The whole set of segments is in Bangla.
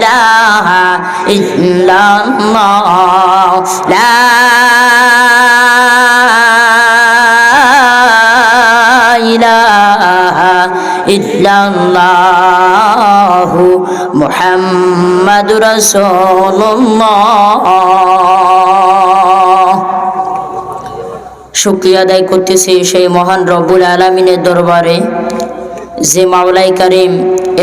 ইলাহা ইল্লাল্লাহ লা ইলাহা ইল্লাল্লাহ মুহাম্মাদুর রাসূলুল্লাহ শুক্রিয়া আদায় করতেছি সেই মহান রব্বুল আলমিনের দরবারে। যে মাওলাই কারিম,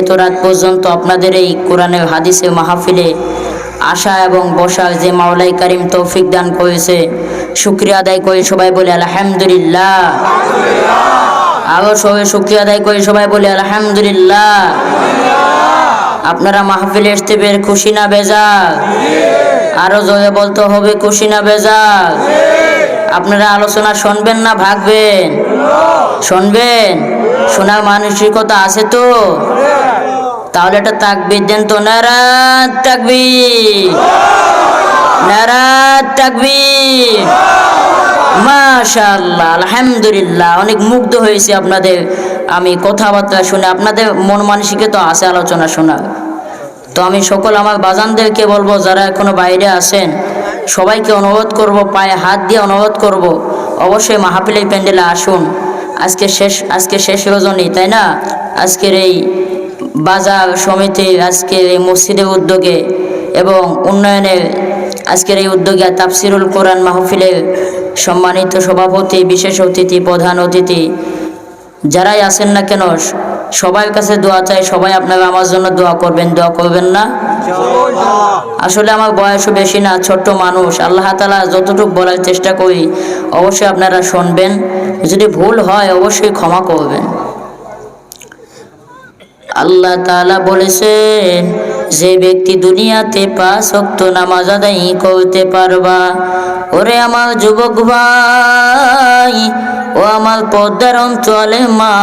এত রাত পর্যন্ত আপনাদের এই কোরআনের হাদিসে, মাহফিলে আসা এবং বসা যে মাওলাই কারিম তৌফিক দান করেছে, শুক্রিয়া আদায় করে সবাই বলে আলহামদুলিল্লাহ। আরও সবাই শুক্রিয়া আদায় করে সবাই বলে আলহামদুলিল্লাহ। আপনারা মাহফিলে আসতে পেরে খুশি না বেজা আরও জয়ে বলতে হবে, খুশি না বেজাল আপনারা আলোচনা শুনবেন না, ভাগবেন। শুনবেন? শোনার মানসিকতা আছে তো? তাহলে একটা তাকবির দেন তো নারাত তাকবির। নারাত তাকবির। মাশাআল্লাহ, আলহামদুলিল্লাহ, অনেক মুগ্ধ হয়েছি আপনাদের আমি কথাবার্তা শুনে। আপনাদের মন মানসিকতা আছে আলোচনা শোনা তো আমি সকল আমার বাজানদেরকে বলব, যারা এখনও বাইরে আছেন সবাইকে অনুরোধ করব, পায়ে হাত দিয়ে অনুরোধ করব। অবশ্যই মাহাপিলে প্যান্ডেলে আসুন। আজকে শেষ আজকে শেষ রজনী, তাই না? আজকের এই বাজার সমিতি আজকের এই মসজিদের উদ্যোগে এবং উন্নয়নের আজকের এই উদ্যোগে তাফসিরুল কোরআন মাহফিলের সম্মানিত সভাপতি, বিশেষ অতিথি, প্রধান অতিথি, যারাই আছেন না কেন সবার কাছে দোয়া চাই, সবাই আপনারা আমার জন্য দোয়া করবেন দোয়া করবেন না? আসলে আমার বয়সও বেশি না, ছোট্ট মানুষ। আল্লাহ তালা যতটুকু বলার চেষ্টা করি, অবশ্যই আপনারা শুনবেন। যদি ভুল হয়, অবশ্যই ক্ষমা করবেন। আল্লাহ তালা বলেছেন যে ব্যক্তি দুনিয়াতে পাঁচ অক্ত নামাজ আদায় করতে পারবা, ওরে আমার যুবক ভাই, ও আমার পদ্মার অঞ্চলে মা,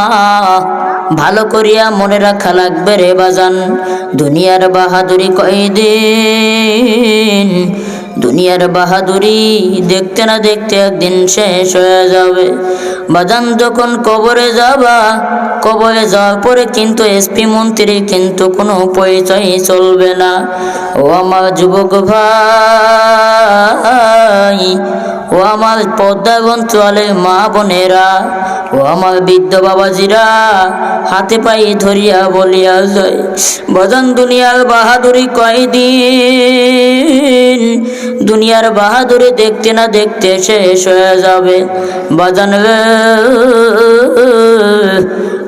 ভালো করিয়া মনে রাখা লাগবে রে বাজান। দুনিয়ার বাহাদুরি কয়দিন দুনিয়ার বাহাদুরি দেখতে না দেখতে একদিন শেষ হয়ে যাবে। বাদাম যখন কবরে যাবা, কবরে যাওয়ার পরে কিন্তু এসপি মন্ত্রী কিন্তু কোনো পরিচয় চলবে না। ও আমার যুবক ভাই ও আমার পদ্মাগন চলে মা বোনেরা, ও আমার বৃদ্ধ বাবাজিরা, হাতে পায়ে ধরিয়া বলিয়া যায় বজন দুনিয়ার বাহাদুরি কয়দিন? দুনিয়ার বাহাদুরি দেখতে না দেখতে শেষ হয়ে যাবে বাজান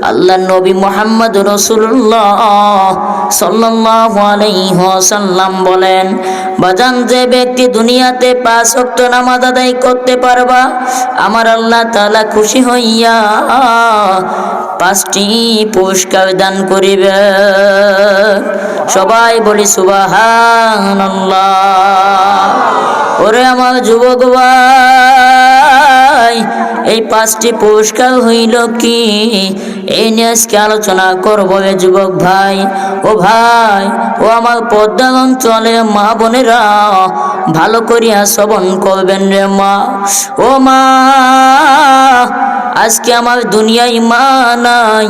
আল্লাহ নবী মোহাম্মদ রসুল্লাহ ওয়াসাল্লাম বলেন, বাজান যে ব্যক্তি দুনিয়াতে পাঁচ ওয়াক্ত নামাজ আদায় করতে পারবা, আমার আল্লাহ তালা খুশি হইয়া পাঁচটি পুরস্কার দান করিবে। সবাই বলি, সুবহানাল্লাহ। ওরে আমার যুবক এই পাঁচটি পুরস্কার হইল কি? এই নিয়ে আজকে আলোচনা করব যুবক ভাই। ও ভাই, ও আমার পদ্মা অঞ্চলে মা বোনেরা, ভালো করিয়া শ্রবণ করবেন রে মা। ও মা, আজকে আমার দুনিয়ায় মা নাই।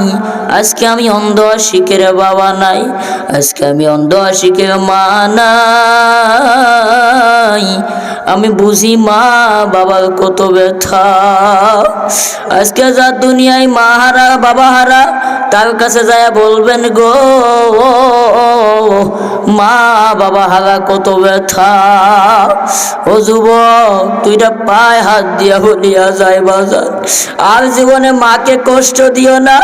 আজকে আমি অন্ধ শিখের বাবা নাই। আজকে আমি অন্ধ শিখের মা নাই। আমি বুঝি মা বাবার কত ব্যথা। আজকে যা দুনিয়ায় মা হারা, বাবা হারা, তার কাছে যায় বলবেন গো, মা বাবা হারা কত ব্যথা। ও যুবক, তুইটা পায়ে হাত দিয়া বলিয়া যায় বাজার। আর জীবনে মাকে কষ্ট দিও না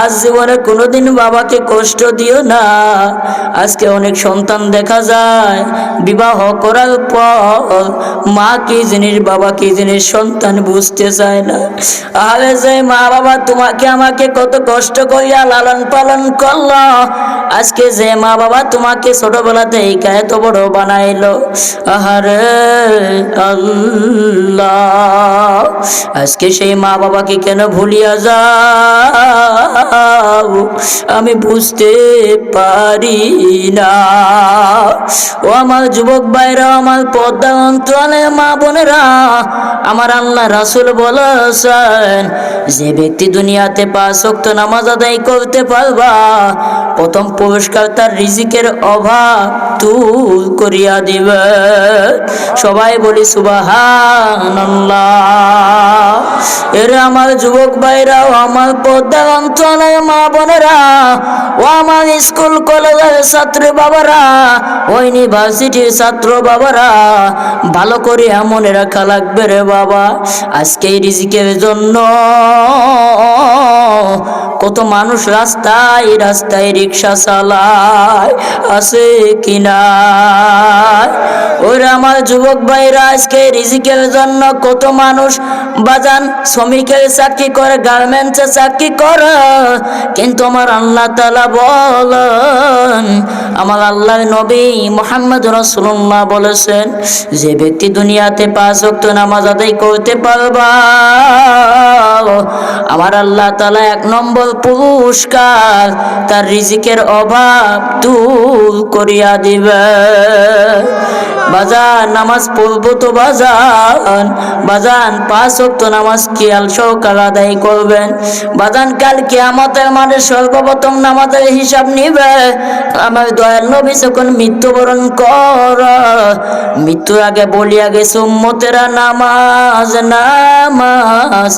আজ জীবনে কোনোদিন বাবাকে কষ্ট দিও না। আজকে অনেক সন্তান দেখা যায়, বিবাহ করার পর মা কি জিনিস বাবা, কি জিনিস সন্তান বুঝতে চায় না। আরে যে মা বাবা, তোমাকে আমাকে কত কষ্ট করিয়া লালন পালন করল। আজকে যে মা বাবা তোমাকে ছোটবেলাতে এই এত বড় বানাইলো। আহারে আল্লাহ, আজকে সেই মা বাবাকে কেন ভুলিয়া যাও? আমি বুঝতে পারি না। ও আমার যুবক ভাইরা আমার পদ্মা অঞ্চলে মা বোনেরা, আমার আল্লাহ রাসুল বলেছেন, যে ব্যক্তি দুনিয়াতে পাঁচ ওয়াক্ত নামাজ আদায় করতে পারবা, প্রথম পুরস্কার তার রিজিকের অভাব দূর করিয়া দিবে। সবাই বলি সুবাহান এর আমার যুবক ভাইরাও আমার পদ্মা অঞ্চলের মা বোনেরা ও আমার স্কুল, কলেজের ছাত্র বাবারা, ও ইউনিভার্সিটির ছাত্র বাবারা, ভালো করে মনে রাখা লাগবে রে বাবা। আজকে রিজিকের জন্য কত মানুষ রাস্তায় রাস্তায় রিক্সা চালায়, আছে কিনা ওরা আমার যুবক ভাইরা, আজকে রিজিকের জন্য কত মানুষ বাজান, শ্রমিকের চাকরি করে, গার্মেন্টসে চাকরি করে। কিন্তু আমার আল্লাহ তালা বলেন, আমার আল্লাহ নবী মোহাম্মদ রসুল্লাহ বলেছেন, যে ব্যক্তি দুনিয়াতে পাঁচ ওয়াক্ত নামাজ আদায় করতে পারবা। আমার আল্লাহ তালা এক নম্বর পুরস্কার তার রিজিকের অভাব দূর করিয়া দিবে। বাজান, নামাজ পড়ব তো বাজান। বাজান, পাঁচ ওয়াক্ত নামাজ খেয়াল সহকার আদায় করবেন। বাজান, কাল কিয়ামতের মানে সর্বপ্রথম নামাজের হিসাব নিবে। আমার দয়াল নবী যখন মৃত্যুবরণ কর, মৃত্যুর আগে বলিয়া গেছে, উম্মতেরা, নামাজ নামাজ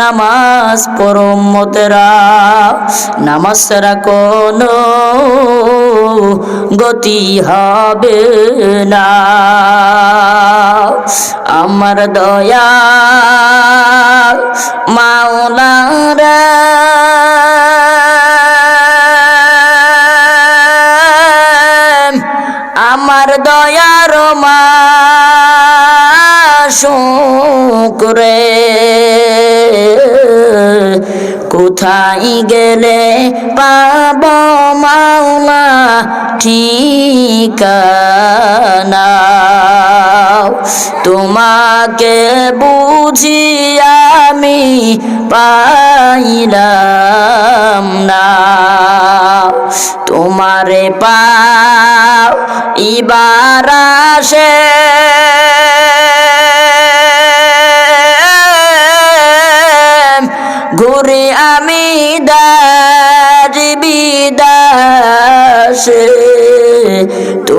নামাজ পরমতেরা নামাজ ছাড়া কোনো গতি হবে না। আমার দয়া মাওলারা আমার দয়ার মা শুক্রে কোথায় গেলে পাব মাওলা ঠিকানা? তোমাকে বুঝি আমি পাইলাম না। তোমারে পাও ইবার আসে। ঘুরে আমি দারি বিদাসে।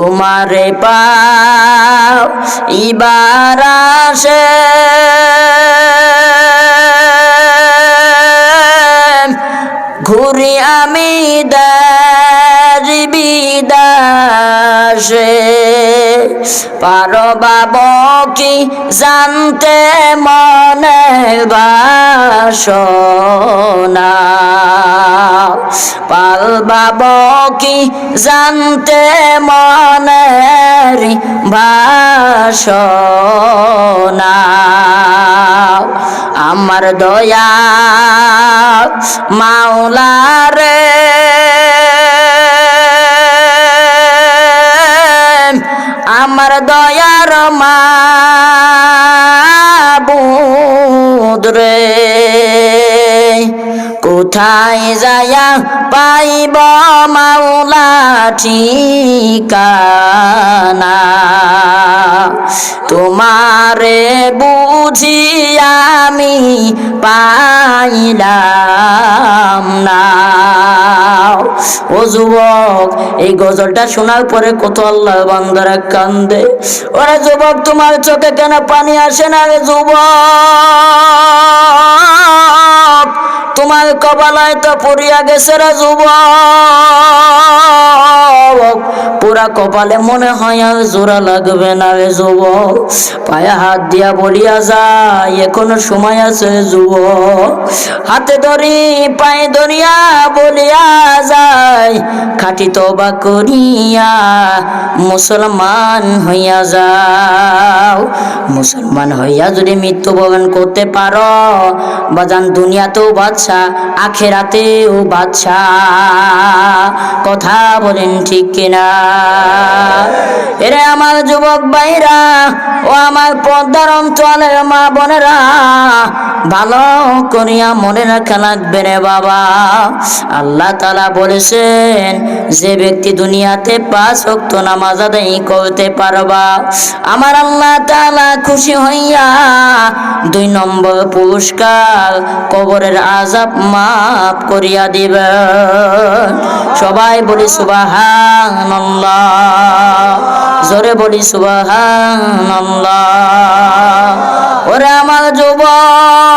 তোমারে পাও ইবার আসে। ঘুরে আমি দারি বিদাসে পারবাব কি জানতে মনে বাসনা? পালবাব কি জানতে মনের বাসনা আমার দয়া মাওলারে আমার দয়ার মা রে কোথায় যায়া পাইব মাওলা ঠিকানা? তোমারে বুঝি আমি পাইলাম না। ও যুবক, এই গজলটা শোনার পরে কত আল্লাহ বান্দারা কান্দে। ওরে যুবক, তোমার চোখে কেন পানি আসে না রে যুবক? তোমার কপালায় তো গেছে রে যুবক। পুরা কপালে মনে হয় আর জোড়া লাগবে না রে যুবক। পায়ে হাত দিয়া বলিয়া যায়, এখনও সময় আছে যুব হাতে ধরি, পায়ে ধরিয়া বলিয়া যায় খাটি তবা করিয়া মুসলমান হইয়া যাও। মুসলমান হইয়া যদি মৃত্যুবরণ করতে পারো, বাজান দুনিয়াতেও বাচ্চা আখেরাতেও বাচ্চা কথা বলেন ঠিক কিনা? আমার যুবক ভাইরা ও আমার পদ্মার অঞ্চলের মা বোনেরা, ভালো করিয়া মনে রাখা লাগবে রে বাবা। আল্লাহ তালা বলেছেন, যে ব্যক্তি দুনিয়াতে পাঁচ অক্ত নামাজ আদায় করতে পারবা, আমার আল্লাহ তালা খুশি হইয়া দুই নম্বর পুরস্কার কবরের আজাব মাফ করিয়া দিবে সবাই বলি সুবাহান জোরে বলি সুবাহ ওরে আমার যুবক